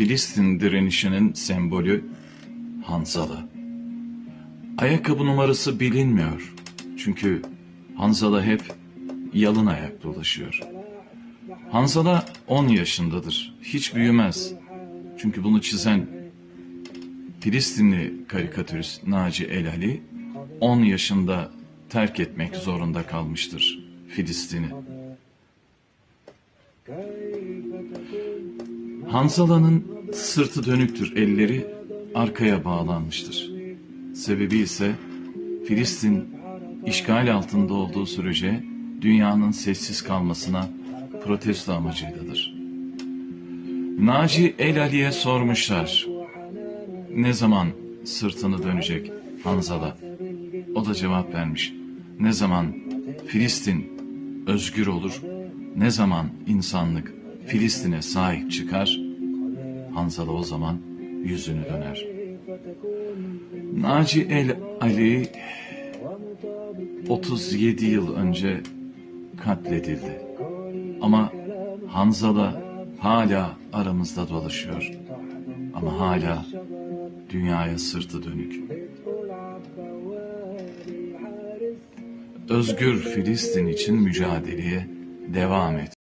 Filistin direnişinin sembolü Hanzala. Ayakkabı numarası bilinmiyor. Çünkü Hanzala hep yalın ayak dolaşıyor. Hanzala 10 yaşındadır. Hiç büyümez. Çünkü bunu çizen Filistinli karikatürist Naci El Ali 10 yaşında terk etmek zorunda kalmıştır Filistin'i. Hanzala'nın sırtı dönüktür, elleri arkaya bağlanmıştır. Sebebi ise Filistin işgal altında olduğu sürece dünyanın sessiz kalmasına protesto amacıyladır. Naci El Ali'ye sormuşlar. Ne zaman sırtını dönecek Hanzala? O da cevap vermiş. Ne zaman Filistin özgür olur, ne zaman insanlık Filistin'e sahip çıkar, Hanzala o zaman yüzünü döner. Naci El Ali 37 yıl önce katledildi. Ama Hanzala hala aramızda dolaşıyor. Ama hala dünyaya sırtı dönük. Özgür Filistin için mücadeleye devam et.